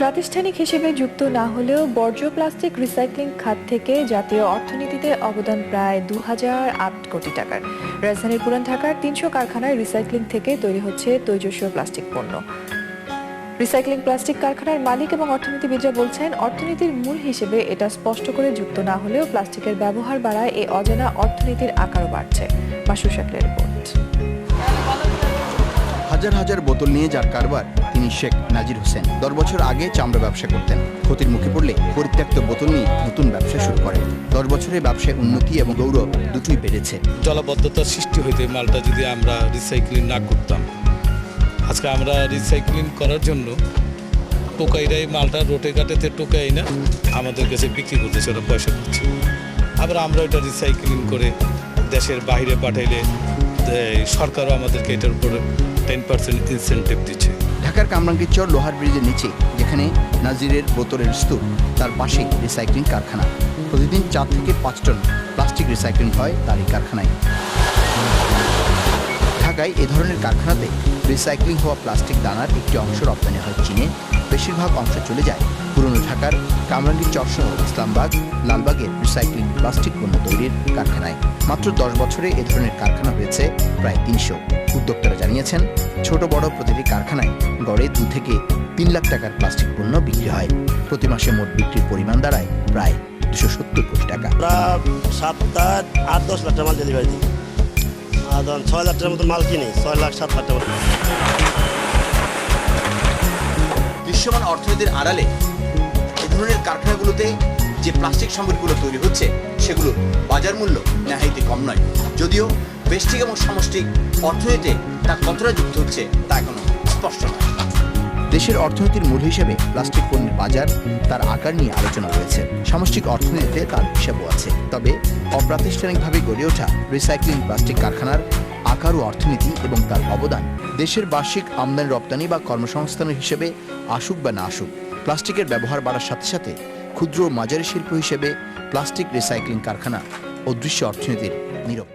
প্রাতিষ্ঠানিক হিসেবে যুক্ত না হলেও বর্জ্য প্লাস্টিক রিসাইক্লিং খাত থেকে জাতীয় অর্থনীতিতে অবদান প্রায় দু হাজার আট কোটি টাকার। রাজধানীর পুরান ঢাকার তিনশো কারখানায় রিসাইক্লিং থেকে তৈরি হচ্ছে তৈজস্ব প্লাস্টিক পণ্য। রিসাইক্লিং প্লাস্টিক কারখানার মালিক এবং অর্থনীতিবিদরা বলছেন, অর্থনীতির মূল হিসেবে এটা স্পষ্ট করে যুক্ত না হলেও প্লাস্টিকের ব্যবহার বাড়ায় এই অজানা অর্থনীতির আকারও বাড়ছে। মাসুর রিপোর্ট। হাজার হাজার বোতল নিয়ে যার কারবার তিনি শেখ নাজির হোসেন। দশ বছর আগে চামড়া ব্যবসা করতেন। ক্ষতির মুখে পড়লে পরিত্যক্ত বোতল নিয়ে নতুন ব্যবসা শুরু করেন। দশ বছরে ব্যবসায় উন্নতি এবং গৌরব দুটোই বেড়েছে। জলাবদ্ধতার সৃষ্টি হইতে মালটা যদি আমরা রিসাইক্লিং না করতাম। আজকে আমরা রিসাইক্লিং করার জন্য টোকাইরাই মালটা রোটে কাটেতে টোকাই না, আমাদের কাছে বিক্রি করতেছে, ওরা পয়সা দিচ্ছে আবার আমরা ওটা রিসাইক্লিং করে দেশের বাইরে পাঠাইলে সরকারও আমাদেরকে এটার উপরে টেন পার্সেন্ট ইনসেন্টিভ দিচ্ছে। ঢাকার কামরাঙ্গীরচর লোহার ব্রিজের নিচে, যেখানে নাজিরের বোতলের স্তূপ, তার পাশেই রিসাইক্লিং কারখানা। প্রতিদিন চার থেকে পাঁচ টন প্লাস্টিক রিসাইক্লিং হয় তার এই কারখানায়। ঢাকায় এ ধরনের কারখানাতে রিসাইক্লিং হওয়া প্লাস্টিক দানার একটি অংশ রপ্তানি হয় চীনে। বেশিরভাগ অংশ চলে যায় পুরনো ঢাকার কামরাঙ্গীর চরসহ ইসলামবাগ, লালবাগের রিসাইক্লিং প্লাস্টিক পণ্য তৈরির কারখানায়। মাত্র দশ বছরে এ ধরনের কারখানা হয়েছে প্রায় তিনশো। উদ্যোক্তারা জানিয়েছেন, ছোট বড় প্রতিটি কারখানায় গড়ে দু থেকে তিন লাখ টাকার প্লাস্টিক পণ্য বিক্রি হয়। প্রতি মাসে মোট বিক্রির পরিমাণ দাঁড়ায় প্রায় দুশো সত্তর কোটি টাকা। আমরা সাতটা আট দশ লাখ টাকা ডেলিভারি দিই। ধরুন ছয় লাখ টাকার মতো মাল কিনি, ছয় লাখ, সাত লাখ টাকা দৃশ্যমান অর্থনীতির আড়ালে এ ধরনের কারখানাগুলোতে যে প্লাস্টিক সামগ্রীগুলো তৈরি হচ্ছে, সেগুলো বাজার মূল্য নেহাইতে কম নয়। যদিও বেষ্টিক এবং সামষ্টিক অর্থনীতিতে তা কতটা যুক্ত হচ্ছে, তা এখনও স্পষ্ট নয়। দেশের অর্থনীতির মূল হিসেবে প্লাস্টিক পণ্যের বাজার, তার আকার নিয়ে আলোচনা রয়েছে সামষ্টিক অর্থনীতিতে তার হিসাবও আছে। তবে অপ্রাতিষ্ঠানিকভাবে গড়ে ওঠা রিসাইক্লিং প্লাস্টিক কারখানার আকার ও অর্থনীতি এবং তার অবদান দেশের বার্ষিক আমদানি রপ্তানি বা কর্মসংস্থানের হিসেবে আসুক বা না আসুক, প্লাস্টিকের ব্যবহার বাড়ার সাথে সাথে ক্ষুদ্র ও মাঝারি শিল্প হিসেবে প্লাস্টিক রিসাইক্লিং কারখানা অদৃশ্য অর্থনীতির নীরব